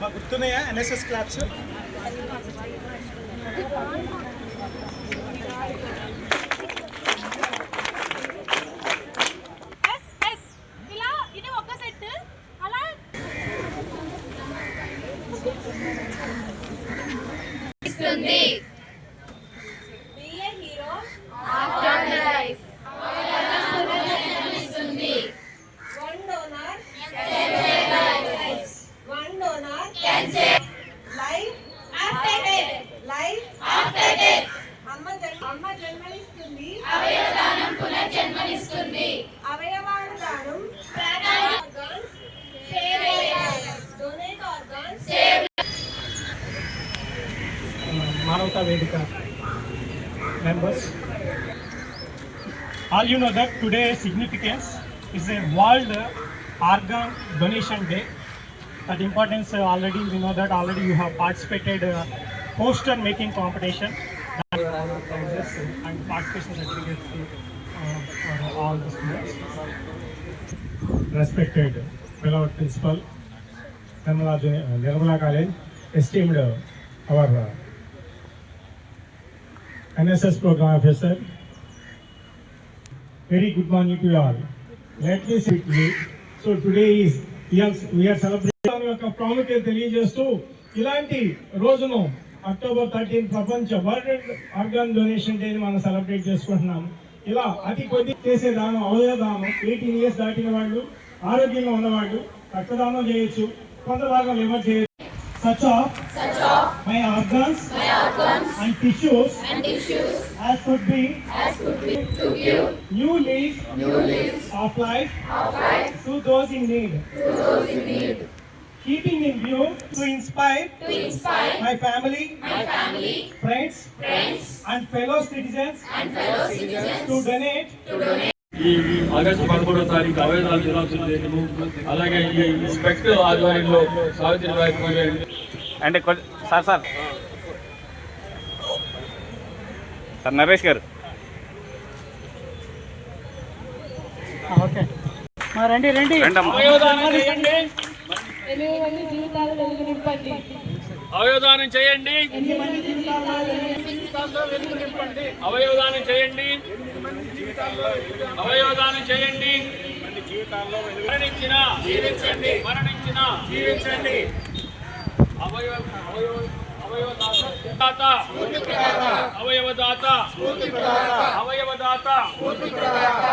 మాకు గుర్తున్నాయా NSS claps yes మానవతా వేదిక members. All you know that today significance is a World Organ Donation Day. That importance uh, already we know that already you have participated uh, poster making competition. Prizes and participation certificates uh, for all the students. Respected fellow principal, Nirmala, Juni- uh, Nirmala College, esteemed uh, our uh, NSS program officer. Very good morning to you all. Let me sit you. So today is we are, we are celebrating యొక్క ప్రాముఖ్యత తెలియజేస్తూ ఇలాంటి రోజును October thirteen ప్రపంచ world organ donation డేని మనం celebrate చేసుకుంటున్నాము ఇలా అతి కొద్ది చేసే దానం అవయవదానం ఎయిటీన్ ఇయర్స్ దాటిన వాళ్ళు ఆరోగ్యంగా ఉన్నవాళ్ళు రక్తదానం చేయొచ్చు కొంత భాగం లివర్ చేయొచ్చు such of, such of my organs, my organs and tissues, and tissues as could be, as could be to give new leaf, new of life, of life to those in need, to those in need. Keeping in view to inspire, to inspire my family, my family, friends, friends, and fellow citizens, and fellow citizens to donate, to donate. ఈ August పదమూడవ తారీఖు అవయవాల దినోత్సవం చేయడము అలాగే ఈ SPECT ఆధ్వర్యంలో సావిత్రిబాయి అంటే సార్ సార్. సార్ నరేష్ గారు. ఓకే. రండి రండి. రండమ్మా. అవయవదానం చేయండి. అవయోదానం చేయండి. అవయోదానం చేయండి. మరణించిన జీవించండి. మరణించిన జీవించండి. అవయవదాత అవయవ అవయవదాత అవయవదాత అవయవదాత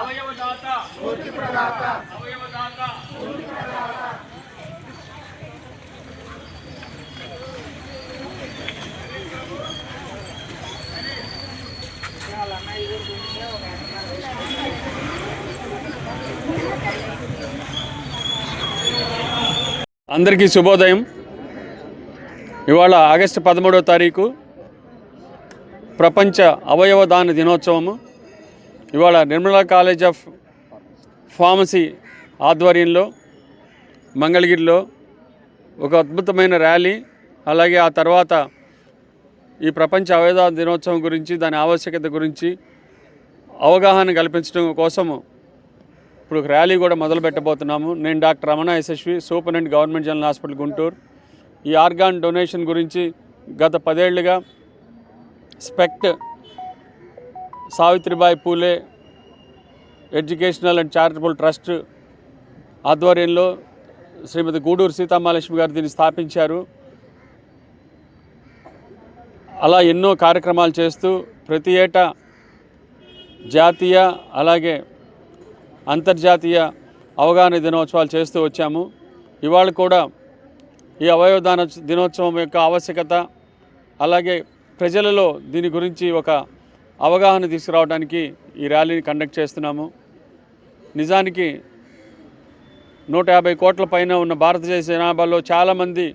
అవయవదాత అవయవదాత అందరికీ శుభోదయం. ఇవాళ ఆగస్టు పదమూడవ తారీఖు ప్రపంచ అవయవ దాన దినోత్సవము. ఇవాళ నిర్మలా కాలేజ్ ఆఫ్ ఫార్మసీ ఆధ్వర్యంలో మంగళగిరిలో ఒక అద్భుతమైన ర్యాలీ అలాగే ఆ తర్వాత ఈ ప్రపంచ అవయవ దినోత్సవం గురించి దాని ఆవశ్యకత గురించి అవగాహన కల్పించడం కోసము ఇప్పుడు ర్యాలీ కూడా మొదలు పెట్టబోతున్నాము. నేను doctor Ramana Yashasvi superintendent government general hospital Guntur. ఈ ఆర్గాన్ డొనేషన్ గురించి గత పదేళ్ళుగా SPECT Savitribai Phule educational and charitable trust ఆధ్వర్యంలో శ్రీమతి గూడూరు సీతామహాలక్ష్మి గారు దీన్ని స్థాపించారు. అలా ఎన్నో కార్యక్రమాలు చేస్తూ ప్రతి ఏటా జాతీయ అలాగే అంతర్జాతీయ అవగాహన దినోత్సవాలు చేస్తూ వచ్చాము. ఇవాళ కూడా ఈ అవయవదాన దినోత్సవం యొక్క ఆవశ్యకత అలాగే ప్రజలలో దీని గురించి ఒక అవగాహన తీసుకురావడానికి ఈ ర్యాలీని కండక్ట్ చేస్తున్నాము. నిజానికి నూట యాభై కోట్ల పైన ఉన్న భారతదేశ జనాభాలో చాలామంది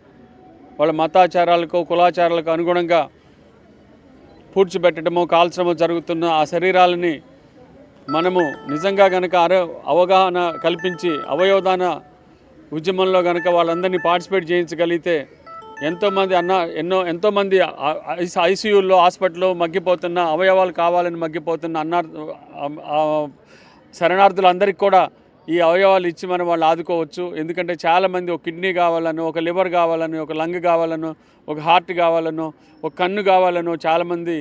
వాళ్ళ మతాచారాలకు కులాచారాలకు అనుగుణంగా పూడ్చిపెట్టడము కాల్చడము జరుగుతున్న ఆ శరీరాలని మనము నిజంగా కనుక అర అవగాహన కల్పించి అవయవదాన ఉద్యమంలో కనుక వాళ్ళందరినీ పార్టిసిపేట్ చేయించగలిగితే ఎంతోమంది అన్న ఎన్నో ఎంతోమంది ఐసీయూల్లో హాస్పిటల్లో మగ్గిపోతున్న అవయవాలు కావాలని మగ్గిపోతున్న అన్న శరణార్థులందరికీ కూడా ఈ అవయవాలు ఇచ్చి మనం వాళ్ళు ఆదుకోవచ్చు. ఎందుకంటే చాలామంది ఒక కిడ్నీ కావాలను ఒక లివర్ కావాలను ఒక లంగ్ కావాలను ఒక హార్ట్ కావాలను ఒక కన్ను కావాలను చాలామంది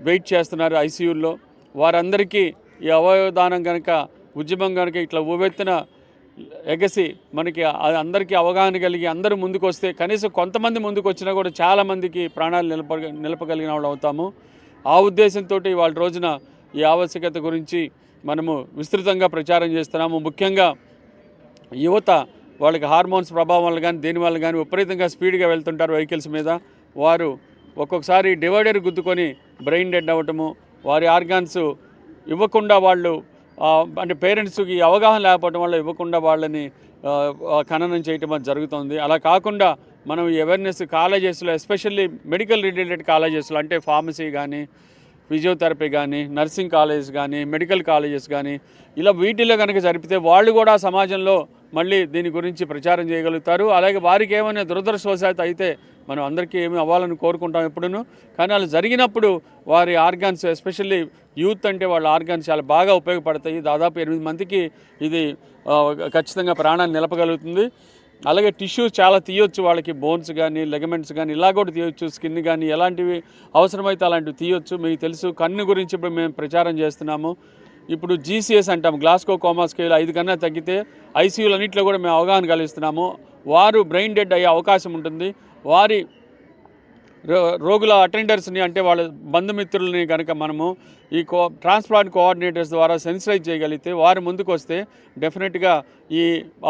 వెయిట్ చేస్తున్నారు ఐసీయూల్లో. వారందరికీ ఈ అవయవదానం కనుక ఉద్యమం కనుక ఇట్లా ఉవ్వెత్తున ఎగసి మనకి అందరికీ అవగాహన కలిగి అందరూ ముందుకు వస్తే కనీసం కొంతమంది ముందుకు వచ్చినా కూడా చాలామందికి ప్రాణాలు నిలప నిలపగలిగిన వాళ్ళు అవుతాము. ఆ ఉద్దేశంతో వాళ్ళ రోజున ఈ ఆవశ్యకత గురించి మనము విస్తృతంగా ప్రచారం చేస్తున్నాము. ముఖ్యంగా యువత వాళ్ళకి హార్మోన్స్ ప్రభావం వల్ల కానీ దేని వల్ల కానీ విపరీతంగా స్పీడ్గా వెళ్తుంటారు వెహికల్స్ మీద. వారు ఒక్కొక్కసారి డివైడర్ గుద్దుకొని బ్రెయిన్ డెడ్ అవ్వటము వారి ఆర్గాన్స్ ఇవ్వకుండా వాళ్ళు అంటే పేరెంట్స్కి అవగాహన లేకపోవడం వల్ల ఇవ్వకుండా వాళ్ళని ఖననం చేయటం అది జరుగుతుంది. అలా కాకుండా మనం ఈ అవేర్నెస్ కాలేజెస్లో ఎస్పెషల్లీ మెడికల్ రిలేటెడ్ కాలేజెస్లో అంటే ఫార్మసీ కానీ ఫిజియోథెరపీ కానీ నర్సింగ్ కాలేజెస్ కానీ మెడికల్ కాలేజెస్ కానీ ఇలా వీటిలో కనుక జరిపితే వాళ్ళు కూడా సమాజంలో మళ్ళీ దీని గురించి ప్రచారం చేయగలుగుతారు. అలాగే వారికి ఏమైనా దురదృష్టవశాత్తు అయితే మనం అందరికీ ఏమి అవ్వాలని కోరుకుంటాం ఎప్పుడూ కానీ అలా జరిగినప్పుడు వారి ఆర్గాన్స్ ఎస్పెషల్లీ యూత్ అంటే వాళ్ళ ఆర్గాన్స్ చాలా బాగా ఉపయోగపడతాయి. దాదాపు ఎనిమిది మందికి ఇది ఖచ్చితంగా ప్రాణాన్ని నిలపగలుగుతుంది. అలాగే టిష్యూస్ చాలా తీయొచ్చు వాళ్ళకి బోన్స్ కానీ లెగమెంట్స్ కానీ ఇలా కూడా తీయొచ్చు స్కిన్ కానీ ఎలాంటివి అవసరమైతే అలాంటివి తీయొచ్చు. మీకు తెలుసు కన్ను గురించి ఇప్పుడు మేము ప్రచారం చేస్తున్నాము. ఇప్పుడు జీసీఎస్ అంటాం. గ్లాస్కో కోమా స్కేల్ ఐదు కన్నా తగ్గితే ఐసీయూలు అన్నింటిలో కూడా మేము అవగాహన కలిగిస్తున్నాము. వారు బ్రెయిన్ డెడ్ అయ్యే అవకాశం ఉంటుంది. వారి రోగుల అటెండర్స్ని అంటే వాళ్ళ బంధుమిత్రులని కనుక మనము ఈ కో ట్రాన్స్ప్లాంట్ కోఆర్డినేటర్స్ ద్వారా సెన్సిటైజ్ చేయగలిగితే వారు ముందుకు వస్తే డెఫినెట్గా ఈ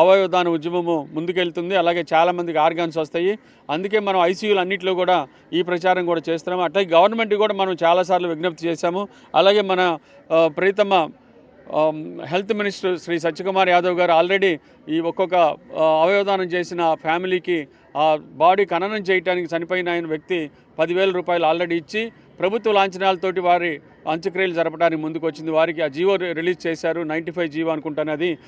అవయవదాన ఉద్యమము ముందుకెళ్తుంది. అలాగే చాలామందికి ఆర్గాన్స్ వస్తాయి. అందుకే మనం ఐసీయూలు అన్నింటిలో కూడా ఈ ప్రచారం కూడా చేస్తున్నాము. అట్లాగే గవర్నమెంట్ కూడా మనం చాలాసార్లు విజ్ఞప్తి చేశాము. అలాగే మన ప్రీతమ health minister Shri Satyakumar Yadav garu already ఈ ఒక్కొక్క అవయవదానం చేసిన ఫ్యామిలీకి ఆ బాడీ ఖననం చేయడానికి చనిపోయిన ఆయన వ్యక్తి పదివేల రూపాయలు ఆల్రెడీ ఇచ్చి ప్రభుత్వ లాంఛనాలతోటి వారి అంత్యక్రియలు జరపడానికి ముందుకు వచ్చింది వారికి ఆ జీవో రిలీజ్ చేశారు. నైంటీ ఫైవ్ జీవో అనుకుంటాను అది.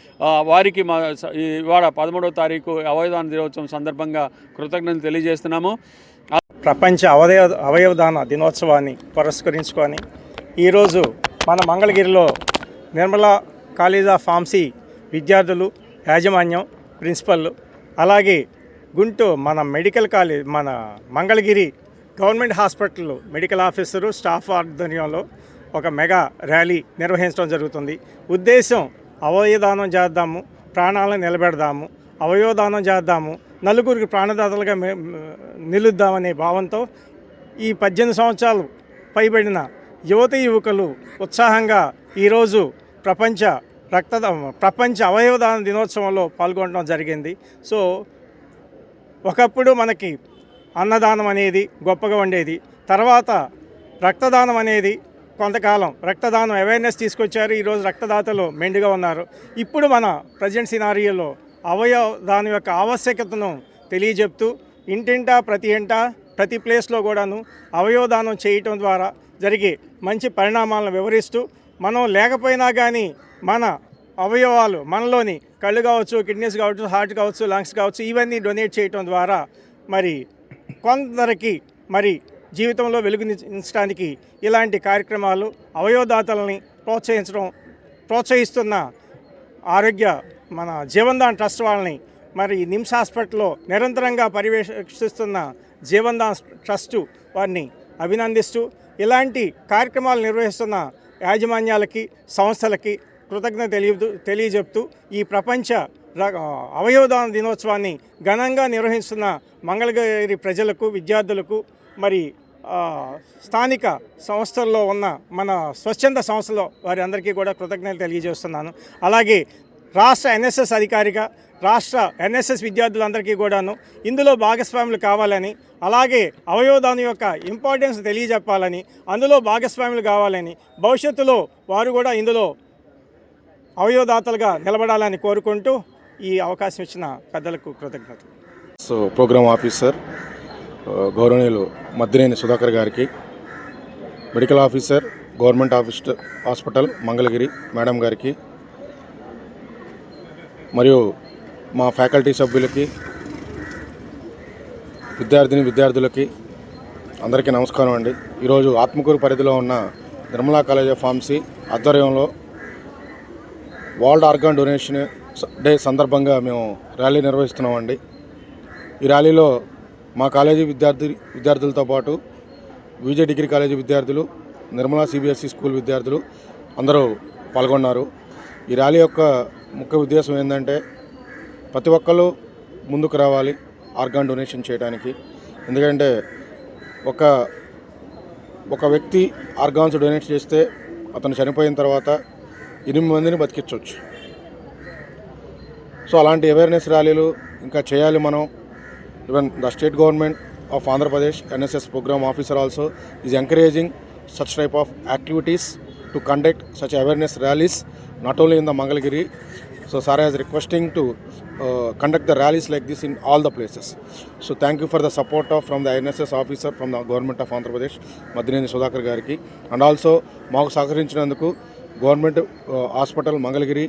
వారికి మా స- ఇవాళ పదమూడవ తారీఖు అవయవదాన దినోత్సవం సందర్భంగా కృతజ్ఞతలు తెలియజేస్తున్నాము. ప్రపంచ అవయవ అవయవదాన దినోత్సవాన్ని పురస్కరించుకొని ఈరోజు మన మంగళగిరిలో నిర్మలా కాలేజ్ ఆఫ్ ఫార్మసీ విద్యార్థులు యాజమాన్యం ప్రిన్సిపల్ అలాగే గుంటూరు మన మెడికల్ కాలేజ్ మన Mangalagiri government hospital medical officer staff ఆధ్వర్యంలో ఒక మెగా ర్యాలీ నిర్వహించడం జరుగుతుంది. ఉద్దేశం అవయదానం చేద్దాము ప్రాణాలను నిలబెడదాము అవయవదానం చేద్దాము నలుగురికి ప్రాణదాతలుగా నిలుద్దామనే భావంతో ఈ పద్దెనిమిది సంవత్సరాలు పైబడిన యువత యువకులు ఉత్సాహంగా ఈరోజు ప్రపంచ రక్తద ప్రపంచ అవయవదాన దినోత్సవంలో పాల్గొనడం జరిగింది. సో ఒకప్పుడు మనకి అన్నదానం అనేది గొప్పగా ఉండేది. తర్వాత రక్తదానం అనేది కొంతకాలం రక్తదానం అవేర్నెస్ తీసుకొచ్చారు. ఈరోజు రక్తదాతలు మెండుగా ఉన్నారు. ఇప్పుడు మన ప్రజెంట్ సినారియోలో అవయవ దాని యొక్క ఆవశ్యకతను తెలియజెప్తూ ఇంటింటా ప్రతి ఇంటా ప్రతి ప్లేస్లో కూడాను అవయవదానం చేయటం ద్వారా జరిగే మంచి పరిణామాలను వివరిస్తూ మనం లేకపోయినా కానీ మన అవయవాలు మనలోని కళ్ళు కావచ్చు కిడ్నీస్ కావచ్చు హార్ట్ కావచ్చు లంగ్స్ కావచ్చు ఇవన్నీ డొనేట్ చేయటం ద్వారా మరి కొందరికి మరి జీవితంలో వెలుగునించడానికి ఇలాంటి కార్యక్రమాలు అవయవదాతలని ప్రోత్సహించడం ప్రోత్సహిస్తున్న ఆరోగ్య మన జీవన్దాన్ ట్రస్ట్ వాళ్ళని మరి నిమ్స్ హాస్పిటల్లో నిరంతరంగా పర్యవేక్షిస్తున్న జీవన్దాన్ ట్రస్టు వారిని అభినందిస్తూ ఇలాంటి కార్యక్రమాలు నిర్వహిస్తున్న యాజమాన్యాలకి సంస్థలకి కృతజ్ఞత తెలియ తెలియజెప్తూ ఈ ప్రపంచ అవయవదాన దినోత్సవాన్ని ఘనంగా నిర్వహిస్తున్న మంగళగిరి ప్రజలకు విద్యార్థులకు మరి స్థానిక సంస్థల్లో ఉన్న మన స్వచ్ఛంద సంస్థలో వారి అందరికీ కూడా కృతజ్ఞతలు తెలియజేస్తున్నాను. అలాగే రాష్ట్ర ఎన్ఎస్ఎస్ అధికారిగా రాష్ట్ర ఎన్ఎస్ఎస్ విద్యార్థులందరికీ కూడాను ఇందులో భాగస్వాములు కావాలని అలాగే అవయవదానం యొక్క ఇంపార్టెన్స్ తెలియజెప్పాలని అందులో భాగస్వాములు కావాలని భవిష్యత్తులో వారు కూడా ఇందులో అవయవదాతలుగా నిలబడాలని కోరుకుంటూ ఈ అవకాశం ఇచ్చిన పెద్దలకు కృతజ్ఞతలు. సో ప్రోగ్రామ్ ఆఫీసర్ గౌరవనీయులు Maddineni Sudhakar garu medical officer government office hospital Mangalagiri madam garu మరియు మా ఫ్యాకల్టీ సభ్యులకి విద్యార్థిని విద్యార్థులకి అందరికీ నమస్కారం అండి. ఈరోజు ఆత్మకూరు పరిధిలో ఉన్న నిర్మలా కాలేజ్ ఆఫ్ ఫార్మసీ ఆధ్వర్యంలో వరల్డ్ ఆర్గాన్ డొనేషన్ డే సందర్భంగా మేము ర్యాలీ నిర్వహిస్తున్నామండి. ఈ ర్యాలీలో మా కాలేజీ విద్యార్థి విద్యార్థులతో పాటు విజయ డిగ్రీ కాలేజీ విద్యార్థులు నిర్మలా సిబిఎస్ఈ స్కూల్ విద్యార్థులు అందరూ పాల్గొన్నారు. ఈ ర్యాలీ యొక్క ముఖ్య ఉద్దేశం ఏంటంటే ప్రతి ఒక్కరు ముందుకు రావాలి. ఆర్గాన్ డొనేషన్ చేయడానికి. ఎందుకంటే ఒక ఒక వ్యక్తి ఆర్గాన్స్ డొనేట్ చేస్తే అతను చనిపోయిన తర్వాత ఎనిమిది మందిని బతికించవచ్చు. సో అలాంటి అవేర్నెస్ ర్యాలీలు ఇంకా చేయాలి మనం. Even the state government of Andhra Pradesh NSS programme officer also is encouraging such type of activities to conduct such awareness rallies not only in the Mangalagiri So Sara is requesting to uh, conduct the rallies like this in all the places. So thank you for the support of from the NSS officer from the government of Andhra Pradesh, Madrineni Sudhakar Gariki, and also మాకు సహకరించినందుకు government hospital Mangalagiri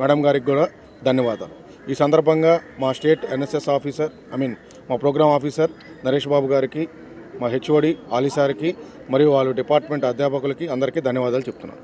madam గారికి కూడా ధన్యవాదాలు ఈ సందర్భంగా మా state NSS officer I mean మా programme officer Naresh Babu గారికి మా హెచ్ఓడి ఆలీ సార్కి మరియు వాళ్ళ డిపార్ట్మెంట్ అధ్యాపకులకి అందరికీ ధన్యవాదాలు చెప్తున్నాను